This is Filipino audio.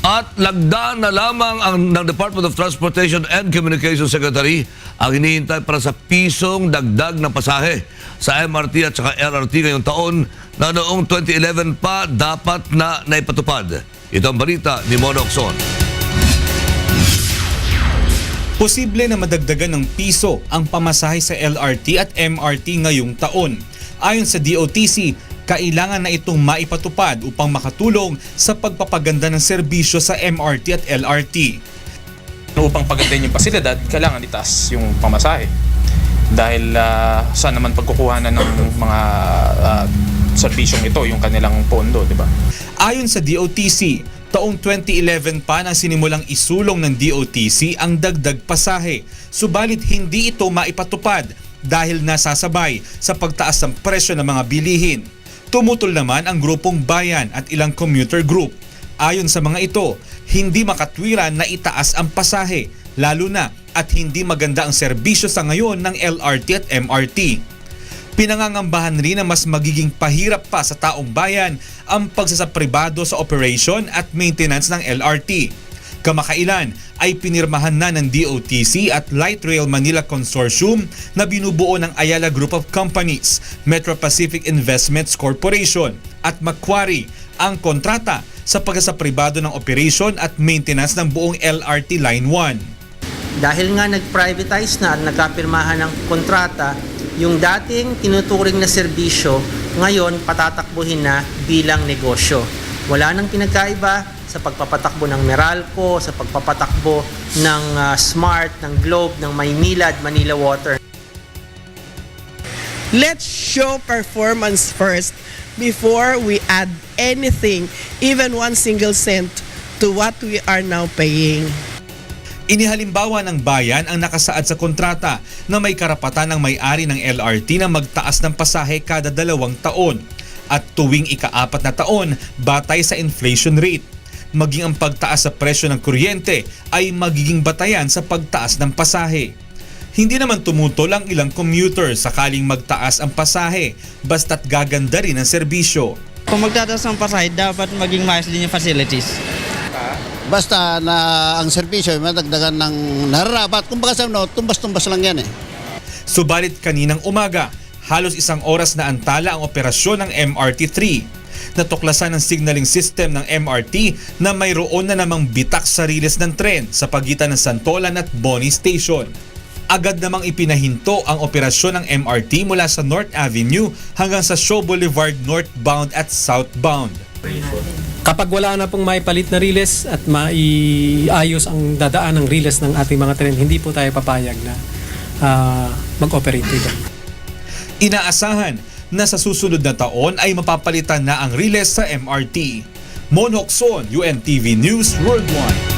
At lagdaan na lamang ang ng Department of Transportation and Communications Secretary ang hinihintay para sa pisong dagdag na pasahe sa MRT at saka LRT ngayong taon na noong 2011 pa dapat na naipatupad. Ito ang balita ni Mono Oxon. Posible na madagdagan ng piso ang pamasahe sa LRT at MRT ngayong taon. Ayon sa DOTC, kailangan na itong maipatupad upang makatulong sa pagpapaganda ng serbisyo sa MRT at LRT. upang pagandahin yung pasilidad, kailangan itaas yung pamasahe. Dahil ah, saan naman pagkukuhanan ng mga ah, serbisyong ito, yung kanilang pondo, di ba? Ayon sa DOTC, taong 2011 pa nang sinimulang isulong ng DOTC ang dagdag pasahe. Subalit hindi ito maipatupad dahil nasasabay sa pagtaas ng presyo ng mga bilihin. Tumutol naman ang grupong bayan at ilang commuter group. Ayon sa mga ito, hindi makatwiran na itaas ang pasahe, lalo na at hindi maganda ang serbisyo sa ngayon ng LRT at MRT. Pinangangambahan rin na mas magiging pahirap pa sa taong bayan ang pagsasapribado sa operation at maintenance ng LRT. Kamakailan ay pinirmahan na ng DOTC at Light Rail Manila Consortium na binubuo ng Ayala Group of Companies, Metro Pacific Investments Corporation at Macquarie ang kontrata sa pagsasapribado ng operation at maintenance ng buong LRT Line 1. Dahil nga nag-privatize na at nagkapirmahan ng kontrata, yung dating tinuturing na serbisyo, ngayon patatakbuhin na bilang negosyo. Wala nang pinagkaiba sa pagpapatakbo ng Meralco, sa pagpapatakbo ng ah, Smart, ng Globe, ng Maynila at Manila Water. let's show performance first before we add anything, even one single cent, to what we are now paying. Inihalimbawa ng bayan ang nakasaad sa kontrata na may karapatan ng may-ari ng LRT na magtaas ng pasahe kada dalawang taon at tuwing ikaapat na taon batay sa inflation rate. Maging ang pagtaas sa presyo ng kuryente ay magiging batayan sa pagtaas ng pasahe. Hindi naman tumutol ang ilang commuter sakaling magtaas ang pasahe basta't gaganda rin ang serbisyo. Kung magtataas ng pasahe, dapat maging maayos din yung facilities. Basta na ang serbisyo, madagdagan ng nararapat. Kung baka sa no, tumbas-tumbas lang yan eh. Subalit kaninang umaga, halos isang oras na antala ang operasyon ng MRT-3. Natuklasan ng signaling system ng MRT na mayroon na namang bitak sa riles ng tren sa pagitan ng Santolan at Boni Station. Agad namang ipinahinto ang operasyon ng MRT mula sa North Avenue hanggang sa Shaw Boulevard northbound at southbound. Kapag wala na pong maipalit na riles at maiayos ang dadaan ng riles ng ating mga tren, hindi po tayo papayag na ah, mag-operate dito. Inaasahan na sa susunod na taon ay mapapalitan na ang riles sa MRT. Monhokson, UNTV News Worldwide.